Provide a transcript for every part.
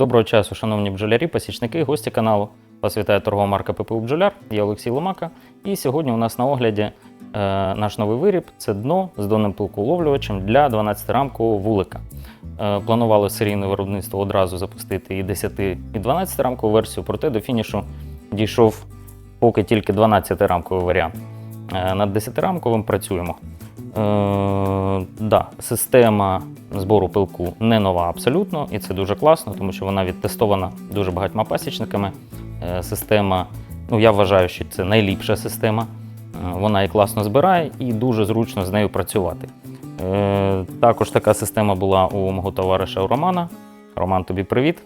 Доброго часу, шановні бджолярі, посічники, гості каналу. Вас вітає торгова марка ППУ Бджоляр. Я Олексій Ломака. І сьогодні у нас на огляді е, наш новий виріб це дно з донним пилкоуловлювачем для 12-рамкового вулика. Е, планували серійне виробництво одразу запустити і 10, і 12-рамкову версію, проте до фінішу дійшов поки тільки 12-рамковий варіант. Е, над 10-рамковим працюємо. Е, да, система збору пилку не нова абсолютно, і це дуже класно, тому що вона відтестована дуже багатьма пасічниками. Е, система, ну я вважаю, що це найліпша система. Е, Вона і класно збирає, і дуже зручно з нею працювати. Також така система була у мого товариша Романа. Роман, тобі привіт.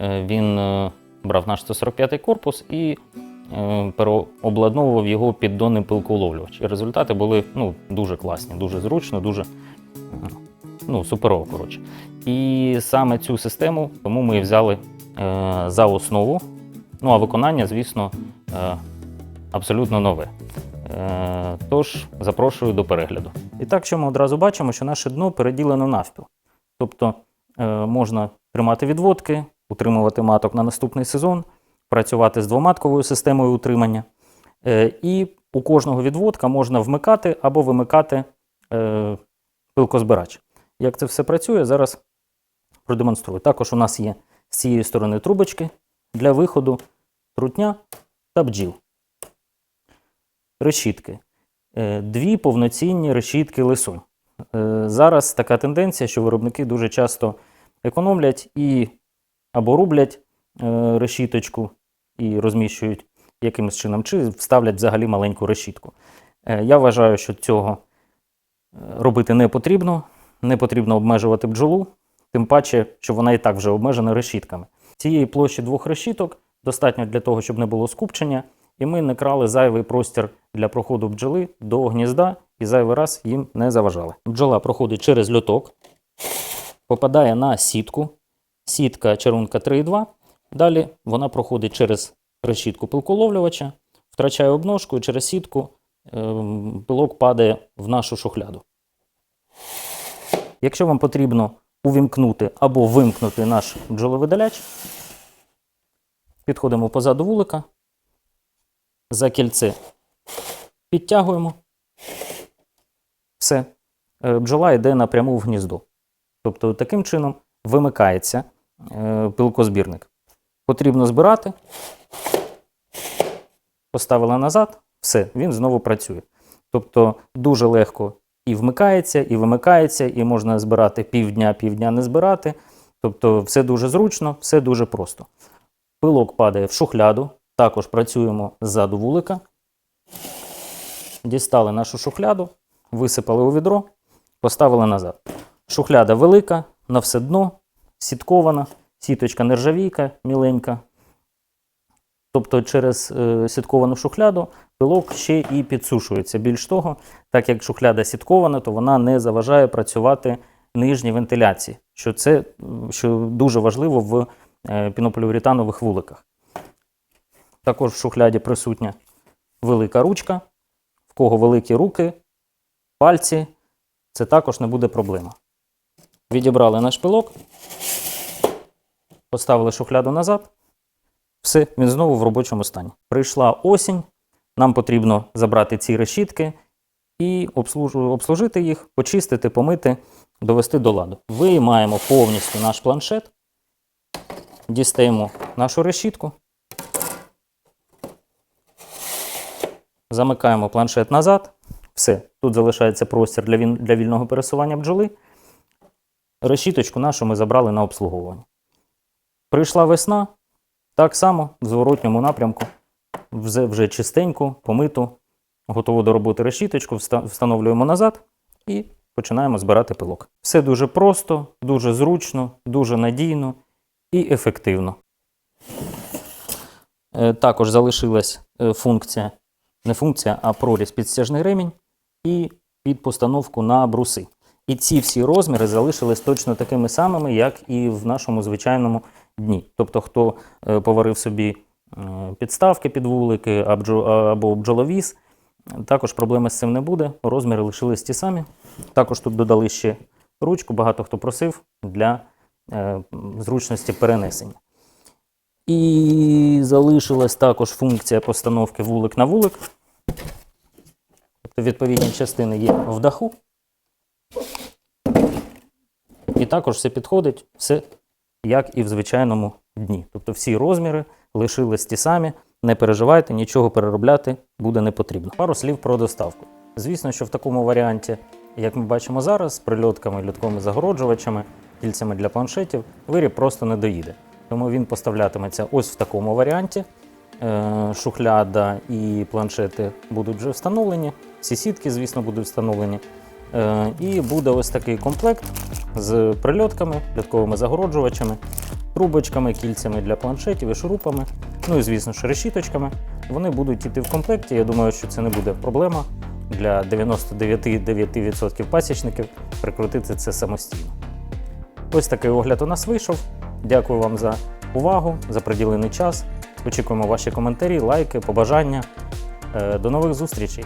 Він брав наш 145-й корпус і переобладновував його під донний пилкоуловлювач. І результати були ну, дуже класні, дуже зручно, дуже е, ну, суперово. Коротше. І саме цю систему тому ми взяли е, за основу. Ну а виконання, звісно, е, абсолютно нове. Е, Тож запрошую до перегляду. І так, що ми одразу бачимо, що наше дно переділено навпіл. Тобто е, можна тримати відводки, утримувати маток на наступний сезон, працювати з двоматковою системою утримання. Е, І у кожного відводка можна вмикати або вимикати е, пилкозбирач. Як це все працює, зараз продемонструю. Також у нас є з цієї сторони трубочки для виходу трутня та бджіл. Решітки. Е, Дві повноцінні решітки лисунь. Е, Зараз така тенденція, що виробники дуже часто економлять і або рублять решіточку і розміщують якимось чином, чи вставлять взагалі маленьку решітку. Е, Я вважаю, що цього е, робити не потрібно. Не потрібно обмежувати бджолу, тим паче, що вона і так вже обмежена решітками. Цієї площі двох решіток достатньо для того, щоб не було скупчення, і ми не крали зайвий простір для проходу бджоли до гнізда і зайвий раз їм не заважали. Бджола проходить через льоток, попадає на сітку, сітка чарунка 3,2. Далі вона проходить через решітку пилколовлювача, втрачає обножку і через сітку ем, пилок падає в нашу шухляду. Якщо вам потрібно увімкнути або вимкнути наш бджоловидаляч, підходимо позаду вулика, за кільце підтягуємо. Все. Е, Бджола йде напряму в гніздо. Тобто таким чином вимикається е, пилкозбірник. Потрібно збирати, поставили назад, все, він знову працює. Тобто дуже легко і вмикається, і вимикається, і можна збирати півдня, півдня не збирати. Тобто все дуже зручно, все дуже просто. Пилок падає в шухляду, також працюємо ззаду вулика. Дістали нашу шухляду, висипали у відро, поставили назад. Шухляда велика, на все дно, сіткована, сіточка нержавійка міленька. Тобто через е, сітковану шухляду пилок ще і підсушується. Більш того, так як шухляда сіткована, то вона не заважає працювати нижній вентиляції, що це що дуже важливо в е, пінополіуретанових вуликах. Також в шухляді присутня велика ручка, в кого великі руки, пальці, це також не буде проблема. Відібрали наш пилок, поставили шухляду назад. Все, він знову в робочому стані. Прийшла осінь, нам потрібно забрати ці решітки і обслужити їх, почистити, помити, довести до ладу. Виймаємо повністю наш планшет, дістаємо нашу решітку, замикаємо планшет назад. Все, тут залишається простір для вільного пересування бджоли. Решіточку нашу ми забрали на обслуговування. Прийшла весна, так само в зворотньому напрямку, вже, чистеньку, помиту, готову до роботи решіточку, встановлюємо назад і починаємо збирати пилок. Все дуже просто, дуже зручно, дуже надійно і ефективно. Е, Також залишилась е, функція, не функція, а проріз під стяжний ремінь і під постановку на бруси. І ці всі розміри залишились точно такими самими, як і в нашому звичайному дні. Тобто, хто е, поварив собі е, підставки під вулики або, бджоловіз, також проблеми з цим не буде. Розміри лишились ті самі. Також тут додали ще ручку, багато хто просив для е, зручності перенесення. І залишилась також функція постановки вулик на вулик. Тобто відповідні частини є в даху. І також все підходить, все як і в звичайному дні. Тобто всі розміри лишились ті самі. Не переживайте, нічого переробляти буде не потрібно. Пару слів про доставку. Звісно, що в такому варіанті, як ми бачимо зараз, з прильотками, льотковими загороджувачами, кільцями для планшетів, виріб просто не доїде. Тому він поставлятиметься ось в такому варіанті. Е, Шухляда і планшети будуть вже встановлені, всі сітки, звісно, будуть встановлені. Е, І буде ось такий комплект з прильотками, льотковими загороджувачами, трубочками, кільцями для планшетів і шурупами. Ну і звісно ж решіточками. Вони будуть йти в комплекті. Я думаю, що це не буде проблема для 99,9% пасічників прикрутити це самостійно. Ось такий огляд у нас вийшов. Дякую вам за увагу, за приділений час. Очікуємо ваші коментарі, лайки, побажання. Е, До нових зустрічей!